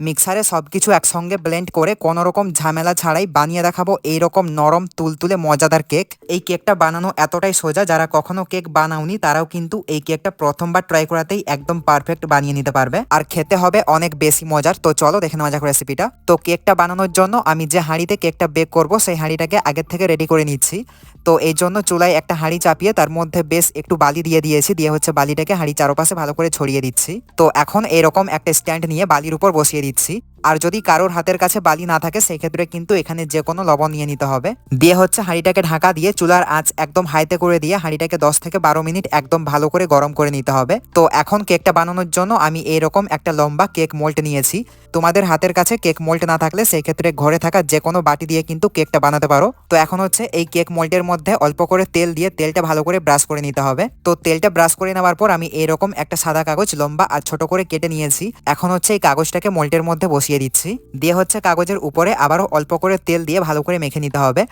মিক্সারে সব কিছু একসঙ্গে ব্লেন্ড করে কোনো রকম ঝামেলা ছাড়াই বানিয়ে দেখাবো এইরকম নরম তুলতুলে মজাদার কেক। এই কেকটা বানানো এতটাই সোজা, যারা কখনো কেক বানাওনি তারাও কিন্তু এই কেকটা প্রথমবার ট্রাই করাতেই একদম পারফেক্ট বানিয়ে নিতে পারবে। আর খেতে হবে অনেক বেশি মজার। তো চলো দেখে নেওয়া যাক রেসিপিটা তো কেকটা বানানোর জন্য আমি যে হাঁড়িতে কেকটা বেক করব সেই হাঁড়িটাকে আগের থেকে রেডি করে নিচ্ছি। তো এই জন্য চুলায় একটা হাঁড়ি চাপিয়ে তার মধ্যে বেশ একটু বালি দিয়ে দিয়েছি। দিয়ে হচ্ছে বালিটাকে হাঁড়ি চারপাশে ভালো করে ছড়িয়ে দিচ্ছি। তো এখন এরকম একটা স্ট্যান্ড নিয়ে বালির উপর বসিয়ে দিচ্ছি আর যদি কারোর হাতের কাছে বালি না থাকে সেই ক্ষেত্রে কিন্তু এখানে যে কোনো লবণ নিয়ে নিতে হবে। দিয়ে হচ্ছে হাঁড়িটাকে ঢাকা দিয়ে চুলার আঁচ একদম হাইতে করে দিয়ে হাঁড়িটাকে দশ থেকে বারো মিনিট একদম ভালো করে গরম করে নিতে হবে। তো এখন কেকটা বানানোর জন্য আমি এরকম একটা লম্বা কেক মোল্ট নিয়েছি। তোমাদের হাতের কাছে কেক মোল্ড না থাকলে সেই ক্ষেত্রে ঘরে থাকা যে কোনো বাটি দিয়ে কিন্তু কেকটা বানাতে পারো। তো এখন হচ্ছে এই কেক মোল্টের মধ্যে অল্প করে তেল দিয়ে তেলটা ভালো করে ব্রাশ করে নিতে হবে। তো তেলটা ব্রাশ করে নেওয়ার পর আমি এরকম একটা সাদা কাগজ লম্বা আর ছোট করে কেটে নিয়েছি। এখন হচ্ছে এই কাগজটাকে মোল্টের মধ্যে বসিয়ে দিচ্ছি। দিয়ে হচ্ছে কাগজের উপরে আবারও অল্প করে তেল দিয়ে ভালো করে মেখে নিতে হবে।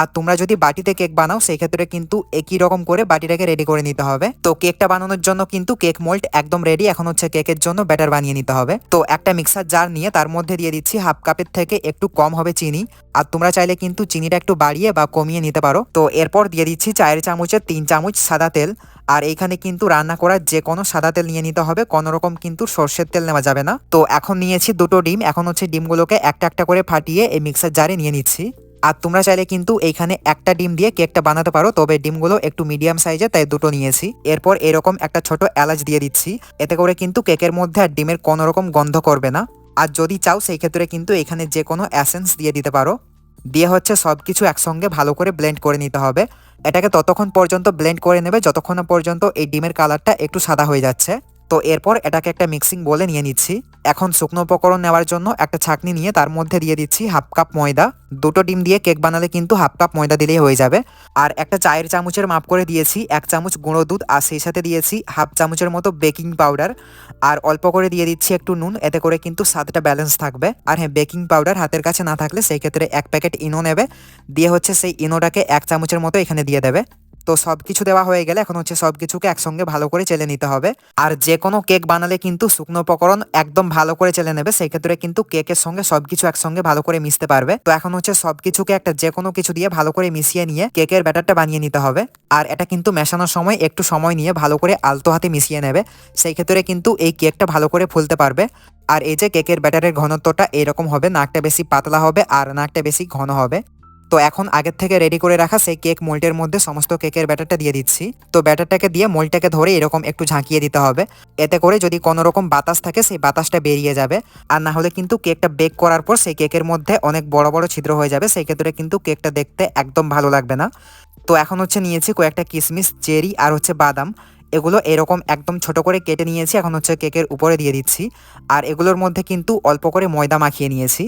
আর তোমরা যদি বাটিতে কেক বানাও সেই ক্ষেত্রে কিন্তু একই রকম করে বাটিটাকে রেডি করে নিতে হবে। তো কেকটা বানানোর জন্য কিন্তু কেক মোল্ড একদম রেডি এখন হচ্ছে কেকের জন্য ব্যাটার বানিয়ে নিতে হবে। তো একটা মিক্সার জার নিয়ে তার মধ্যে দিয়ে দিচ্ছি হাফ কাপের থেকে একটু কম হবে চিনি। আর তোমরা চাইলে কিন্তু চিনিটা একটু বাড়িয়ে বা কমিয়ে নিতে পারো। তো এরপর দিয়ে দিচ্ছি চায়ের চামচের তিন চামচ সাদা তেল। আর এইখানে কিন্তু রান্না করার যে কোনো সাদা তেল নিয়ে নিতে হবে। কোনো রকম কিন্তু সর্ষের তেল নেওয়া যাবে না। তো এখন নিয়েছি দুটো ডিম। এখন হচ্ছে ডিমগুলোকে একটা একটা করে ফাটিয়ে এই মিক্সার জারে নিয়ে নিচ্ছি। আর তোমরা চাইলে কিন্তু এইখানে একটা ডিম দিয়ে কেকটা বানাতে পারো। তবে ডিমগুলো একটু মিডিয়াম সাইজে, তাই দুটো নিয়েছি। এরপর এরকম একটা ছোট এলাচ দিয়ে দিচ্ছি। এতে করে কিন্তু কেকের মধ্যে আর ডিমের কোনো রকম গন্ধ করবে না। আর যদি চাও, সেই ক্ষেত্রে কিন্তু এখানে যে কোনো অ্যাসেন্স দিয়ে দিতে পারো। দিয়ে হচ্ছে সব কিছু একসঙ্গে ভালো করে ব্লেন্ড করে নিতে হবে। এটাকে ততক্ষণ পর্যন্ত ব্লেন্ড করে নেবে, যতক্ষণ পর্যন্ত এই ডিমের কালারটা একটু সাদা হয়ে যাচ্ছে। তো এরপর এটাকে একটা মিক্সিং বলে নিয়ে নিচ্ছি। এখন শুকনো উপকরণ নেওয়ার জন্য একটা ছাকনি নিয়ে তার মধ্যে দিয়ে দিচ্ছি হাফ কাপ ময়দা। দুটো ডিম দিয়ে কেক বানালে কিন্তু হাফ কাপ ময়দা দিলেই হয়ে যাবে। আর একটা চায়ের চামচের মাপ করে দিয়েছি, এক চামচ গুঁড়ো দুধ আর সেই সাথে দিয়েছি হাফ চামচের মতো বেকিং পাউডার আর অল্প করে দিয়ে দিচ্ছি একটু নুন, এতে করে কিন্তু স্বাদটা ব্যালেন্স থাকবে। আর হ্যাঁ বেকিং পাউডার হাতের কাছে না থাকলে সেই ক্ষেত্রে এক প্যাকেট ইনো নেবে। দিয়ে হচ্ছে সেই ইনোটাকে এক চামচের মতো এখানে দিয়ে দেবে। তো সব কিছু দেওয়া হয়ে গেলে এখন হচ্ছে সব কিছুকে একসঙ্গে ভালো করে চেলে নিতে হবে। আর যে কোনো কেক বানালে কিন্তু শুকনো উপকরণ একদম ভালো করে চেলে নেবে সেই ক্ষেত্রে কিন্তু কেকের সঙ্গে সব কিছু একসঙ্গে ভালো করে মিশতে পারবে। তো এখন হচ্ছে সব কিছুকে একটা যে কোনো কিছু দিয়ে ভালো করে মিশিয়ে নিয়ে কেকের ব্যাটারটা বানিয়ে নিতে হবে। আর এটা কিন্তু মেশানোর সময় একটু সময় নিয়ে ভালো করে আলতো হাতে মিশিয়ে নেবে সেই ক্ষেত্রে কিন্তু এই কেকটা ভালো করে ফুলতে পারবে। আর এই যে কেকের ব্যাটারের ঘনত্বটা এরকম হবে, নাকটা বেশি পাতলা হবে আর নাকটা বেশি ঘন হবে। তো এখন আগের থেকে রেডি করে রাখা সেই কেক মোল্ডের মধ্যে সমস্ত কেকের ব্যাটারটা দিয়ে দিচ্ছি। তো ব্যাটারটাকে দিয়ে মোল্ডটাকে ধরে এরকম একটু ঝাঁকিয়ে দিতে হবে। এতে করে যদি কোনো রকম বাতাস থাকে, সেই বাতাসটা বেরিয়ে যাবে। আর না হলে কিন্তু কেকটা বেক করার পর সেই কেকের মধ্যে অনেক বড় বড় ছিদ্র হয়ে যাবে। সেই ক্ষেত্রে কিন্তু কেকটা দেখতে একদম ভালো লাগবে না। তো এখন হচ্ছে নিয়েছি কয়েকটা কিশমিশ চেরি আর হচ্ছে বাদাম। এগুলো এরকম একদম ছোট করে কেটে নিয়েছি। এখন হচ্ছে কেকের উপরে দিয়ে দিচ্ছি। আর এগুলোর মধ্যে কিন্তু অল্প করে ময়দা মাখিয়ে নিয়েছি।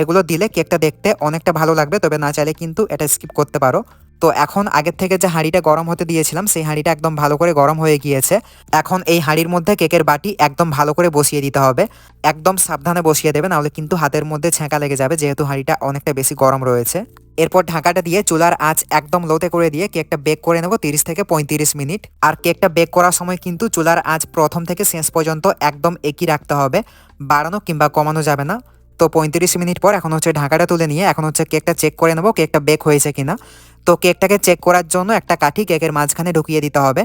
এগুলো দিলে কেকটা দেখতে অনেকটা ভালো লাগবে, তবে না চাইলে কিন্তু এটা স্কিপ করতে পারো। তো এখন আগের থেকে যে হাঁড়িটা গরম হতে দিয়েছিলাম, সেই হাঁড়িটা একদম ভালো করে গরম হয়ে গিয়েছে। এখন এই হাঁড়ির মধ্যে কেকের বাটি একদম ভালো করে বসিয়ে দিতে হবে। একদম সাবধানে বসিয়ে দেবে, নাহলে কিন্তু হাতের মধ্যে ছ্যাঁকা লেগে যাবে, যেহেতু হাঁড়িটা অনেকটা বেশি গরম রয়েছে। এরপর ঢাকাটা দিয়ে চুলার আঁচ একদম লোতে করে দিয়ে কেকটা বেক করে নেব তিরিশ থেকে পঁয়ত্রিশ মিনিট। আর কেকটা বেক করার সময় কিন্তু চুলার আঁচ প্রথম থেকে শেষ পর্যন্ত একদম একই রাখতে হবে, বাড়ানো কিংবা কমানো যাবে না। তো পঁয়ত্রিশ মিনিট পর এখন হচ্ছে ঢাকাটা তুলে নিয়ে এখন হচ্ছে কেকটা চেক করে নেব কেকটা বেক হয়েছে কিনা। তো কেকটাকে চেক করার জন্য একটা কাঠি কেকের মাঝখানে ঢুকিয়ে দিতে হবে।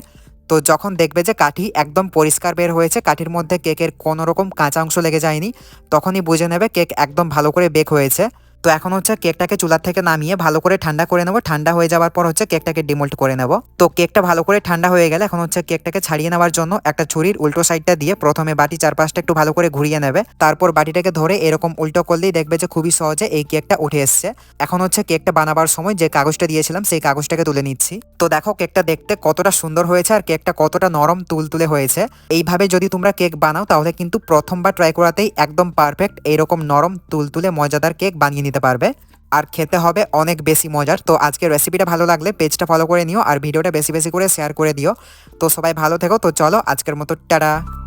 তো যখন দেখবে যে কাঠি একদম পরিষ্কার বের হয়েছে, কাঠির মধ্যে কেকের কোনো রকম কাঁচা অংশ লেগে যায়নি, তখনই বুঝে নেবে কেক একদম ভালো করে বেক হয়েছে। তো এখন হচ্ছে কেকটাকে চুলার থেকে নামিয়ে ভালো করে ঠান্ডা করে নেব। ঠান্ডা হয়ে যাওয়ার পর হচ্ছে কেকটাকে ডিমোল্ট করে নেব। তো কেকটা ভালো করে ঠান্ডা হয়ে গেলে এখন হচ্ছে কেকটাকে ছাড়িয়ে নেওয়ার জন্য একটা ছুরির উল্টো সাইডটা দিয়ে প্রথমে বাটি চারপাশটা একটু ভালো করে ঘুরিয়ে নেবে। তারপর বাটিটাকে ধরে এরকম উল্টো করলেই দেখবে যে খুবই সহজে এই কেকটা উঠে এসছে। এখন হচ্ছে কেকটা বানাবার সময় যে কাগজটা দিয়েছিলাম সেই কাগজটাকে তুলে নিচ্ছি। তো দেখো কেকটা দেখতে কতটা সুন্দর হয়েছে আর কেকটা কতটা নরম তুলতুলে হয়েছে। এইভাবে যদি তোমরা কেক বানাও তাহলে কিন্তু প্রথমবার ট্রাই করাতেই একদম পারফেক্ট, এইরকম নরম তুলতুলে মজাদার কেক বানিয়ে নিতে পারবে। আর খেতে হবে অনেক বেশি মজার। তো আজকের রেসিপিটা ভালো লাগলে পেজটা ফলো করে নিও। আর ভিডিওটা বেশি বেশি করে শেয়ার করে দিও। তো সবাই ভালো থেকো। তো চলো আজকের মতো, টাটা।